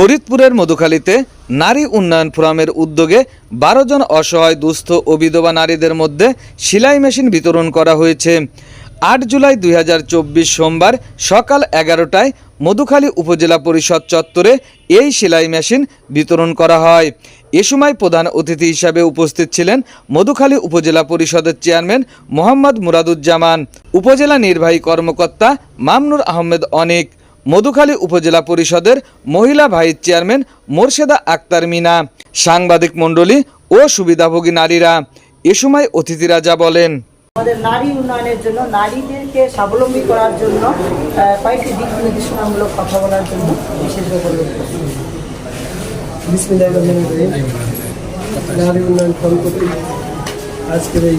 ফরিদপুরের মধুখালীতে নারী উন্নয়ন ফোরামের উদ্যোগে বারো জন অসহায়, দুস্থ ও বিধবা নারীদের মধ্যে সেলাই মেশিন বিতরণ করা হয়েছে। আট জুলাই দুই হাজার চব্বিশ সোমবার সকাল এগারোটায় মধুখালী উপজেলা পরিষদ চত্বরে এই সেলাই মেশিন বিতরণ করা হয়। এ সময় প্রধান অতিথি হিসাবে উপস্থিত ছিলেন মধুখালী উপজেলা পরিষদের চেয়ারম্যান মোহাম্মদ মুরাদুজ্জামান, উপজেলা নির্বাহী কর্মকর্তা মামনুর আহমেদ অনিক মধুখালী উপজেলা পরিষদের মহিলা ভাইস চেয়ারম্যান মোর্শেদা আক্তার মিনা, সাংবাদিক মণ্ডলী ও সুবিধাভোগী নারীরা। এ সময় অতিথিরা যা বলেন, আমাদের নারী উন্নয়নের জন্য, নারীদেরকে স্বাবলম্বী করার জন্য কয়েকটি দিক নির্দেশনামূলক কথা বলার জন্য বিশেষভাবে নারী উন্নয়ন ফোন আজকের এই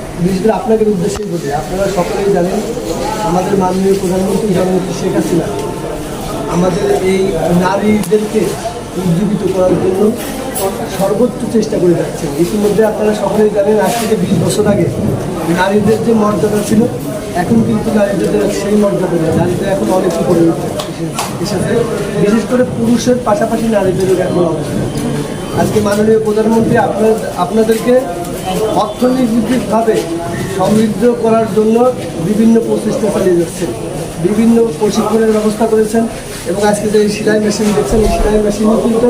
বিশেষ আপনাদের উদ্দেশ্যেই বলি। আপনারা সকলেই জানেন, আমাদের মাননীয় প্রধানমন্ত্রী জননেত্রী শেখ হাসিনা আমাদের এই নারীদেরকে উজ্জীবিত করার জন্য সর্বোচ্চ চেষ্টা করে যাচ্ছেন। ইতিমধ্যে আপনারা সকলেই জানেন, আজ থেকে বিশ বছর আগে নারীদের যে মর্যাদা ছিল, এখন কিন্তু নারীদের সেই মর্যাদা নেই। নারীদের এখন অনেক উপরে উঠে- এসেছে। বিশেষ করে পুরুষের পাশাপাশি নারীদেরও এখন অবস্থা। আজকে মাননীয় প্রধানমন্ত্রী আপনার আপনাদেরকে অর্থনৈতিকভাবে সমৃদ্ধ করার জন্য বিভিন্ন প্রচেষ্টা চালিয়ে যাচ্ছেন। বিভিন্ন প্রশিক্ষণের ব্যবস্থা করেছেন এবং আজকে যে সেলাই মেশিন দেখছেন, এই সেলাই মেশিনও কিন্তু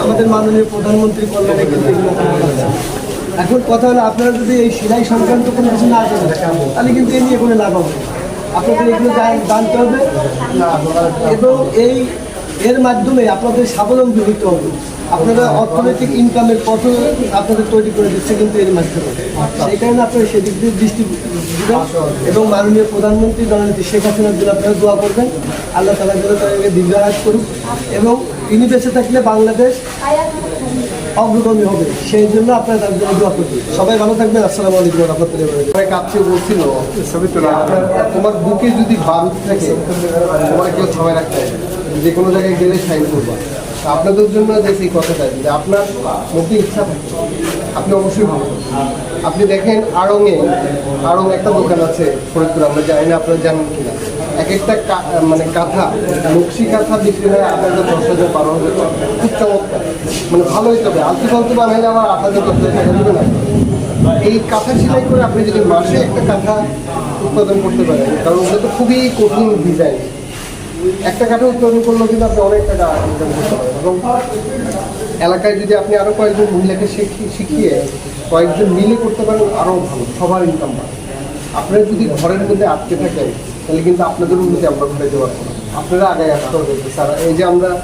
আমাদের মাননীয় প্রধানমন্ত্রী কল্যাণে কিন্তু এগুলো। এখন কথা হলো, আপনারা যদি এই সেলাই সংক্রান্ত কোনো কিছু না জানেন, তাহলে কিন্তু এ নিয়ে কোনো লাভ হবে আপনাদের এগুলো জান- জানতে হবে। এবং এই এর মাধ্যমে আপনাদের স্বাবলম্বী হতে হবে। আপনারা অর্থনৈতিক ইনকামের পথ আপনাদের তৈরি করে দিচ্ছে কিন্তু এর মাধ্যমে। সেই কারণে আপনারা সেদিক দিয়ে দৃষ্টি দিবেন এবং মাননীয় প্রধানমন্ত্রী জননেত্রী শেখ হাসিনার জন্য আপনারা দোয়া করবেন। আল্লাহ তালা যেন তাদেরকে দীর্ঘায়ত করুক এবং ইনি বেঁচে থাকলে বাংলাদেশ অগ্রগামী হবে। সেই জন্য আপনারা তার জন্য দোয়া করবেন। সবাই ভালো থাকবেন। আসসালামু আলাইকুম রহমতুল্লাহ সবাই কাছে বলছিল আপনার- তোমার বুকে যদি বারুদ থাকে তোমার কেউ থামায় রাখতে হবে যে কোনো জায়গায় গেলে সাইন করবা। আপনাদের জন্য যে সেই কথাটা, যে আপনার মুখে ইচ্ছা থাকে, আপনি অবশ্যই ভালো আপনি দেখেন আড়ংয়ে আড়ং একটা দোকান আছে ফরিদপুর, আমরা জানি না আপনারা জানেন কিনা। এক একটা মানে কাঁথা, নকশি কাঁথা বিক্রি হয় আট হাজার, দশ হাজার, বারো হাজার। খুব চমৎকার। মানে ভালোই তবে। আলতু ফালতু বানাইলে আবার আট হাজার, দশ হাজার টাকা দেবে না। এই কাঁথা সেলাই করে আপনি যদি মাসে একটা কাঁথা উৎপাদন করতে পারেন, কারণ ওটা তো খুবই কঠিন ডিজাইন একটা কাঠা উৎপাদন করলেও কিন্তু আপনি অনেক টাকা ইনকাম করতে পারেন। এবং এলাকায় যদি আপনি আরও কয়েকজন মহিলাকে শিখি- শিখিয়ে কয়েকজন মিলে করতে পারেন আরও ভালো, সবার ইনকাম বাড়ে আপনারা যদি ঘরের মধ্যে আটকে থাকেন, তাহলে কিন্তু আপনাদের উন্নতি আমরা ঘুরে দেওয়ার না। আপনারা আগে আসতে হবে। স্যার এই যে আমরা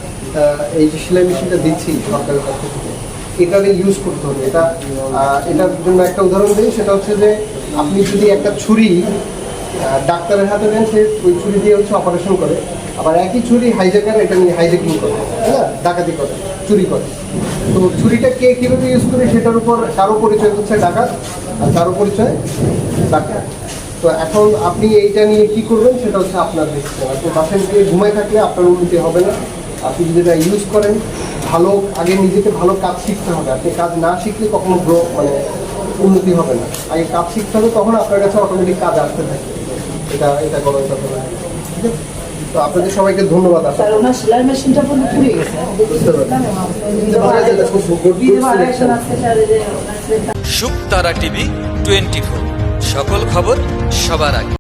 এই যে সেলাই মেশিনটা দিচ্ছি সরকারের পক্ষ থেকে এটাকে ইউজ করতে হবে। এটা এটার জন্য একটা উদাহরণ দিই, সেটা হচ্ছে যে আপনি যদি একটা ছুরি ডাক্তারের হাতে দেন সে ওই ছুরি দিয়ে হচ্ছে অপারেশন করে। আবার একই ছুরি হাইজ্যাকার এটা নিয়ে হাইজ্যাকিং করে হ্যাঁ? ডাকাতি করে, চুরি করে। তো ছুরিটা কে কীভাবে ইউজ করে সেটার উপর, কারও পরিচয় হচ্ছে ডাকাত আর কারও পরিচয় ডাক্তার তো এখন আপনি এইটা নিয়ে কি করবেন সেটা হচ্ছে আপনার দেখতে আপনি বাসায় গিয়ে ঘুমায় থাকলে আপনার উন্নতি হবে না। আপনি যদি এটা ইউজ করেন, ভালো, আগে নিজেকে ভালো কাজ শিখতে হবে। আপনি কাজ না শিখলে কখনো গ্রো মানে উন্নতি হবে না। আগে কাজ শিখতে হবে, তখন আপনার কাছে অটোমেটিক কাজ আসতে থাকে এটা এটা করার কথা। ঠিক আছে? তো আপনাদের সবাইকে ধন্যবাদ আসলে স্যার ওনার সেলাই মেশিনটা পুরো পুড়ে গেছে। শুকতারা টিভি টোয়েন্টি ফোর সকল খবর সবার আগে।